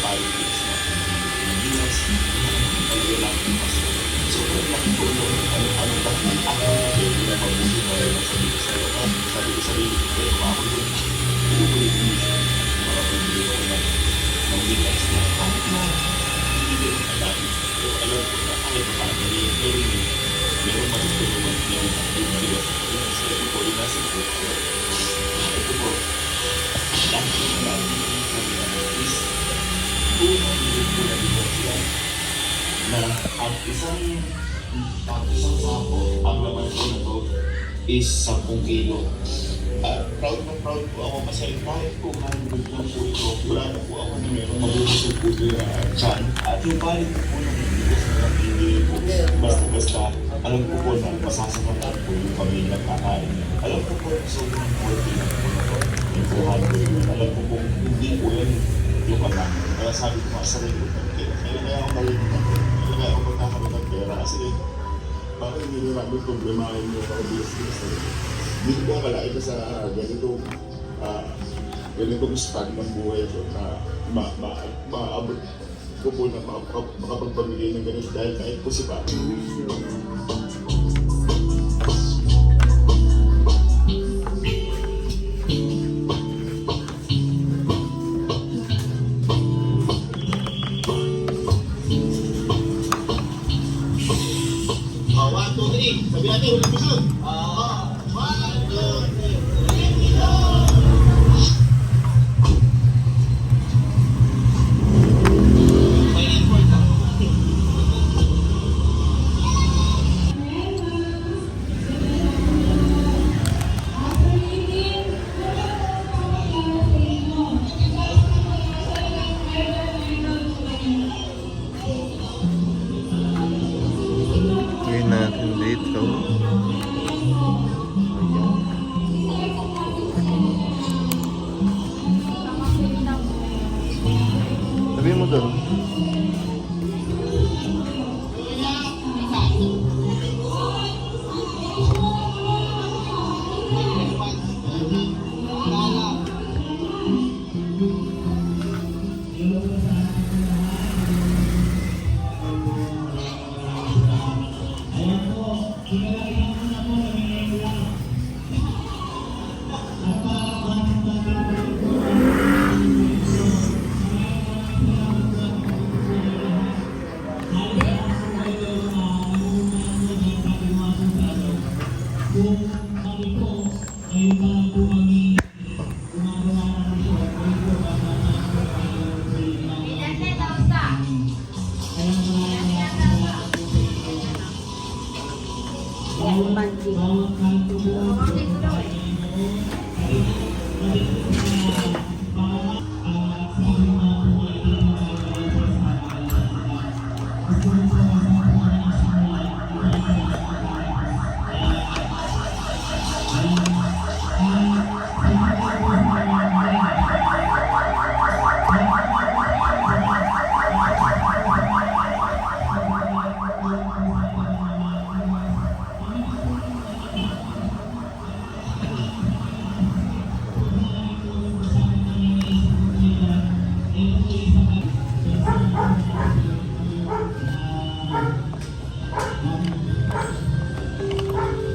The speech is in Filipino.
Bye. Isang ang isang sako, ang laman ko na to is 10 kilo. Ah, proud na proud po ako kasi kahit po 100 lang po ito, wala na po ako na meron mabubusog po na chan. At yung balik po ng bigas na hindi po basta-basta alam ko po na masasakatan po yung pamilya kakain. Alam ko po na sobrang quality na po na to. Yung 200. Alam ko po hindi po yan yung anak. Kaya sabi ko nga sarili ko, kaya kaya ako nalilimutan ko. Kaya ako magkakaroon ng pera kasi bakit hindi nyo namin problemahin yung pag-business na Hindi ko akala ito sa ganitong ah, ganitong stand ng buhay ko na ma ma maabot ko po na makapag- makapagpamigay ng ganito dahil kahit po si Papa. 来，不位女。the Banjir.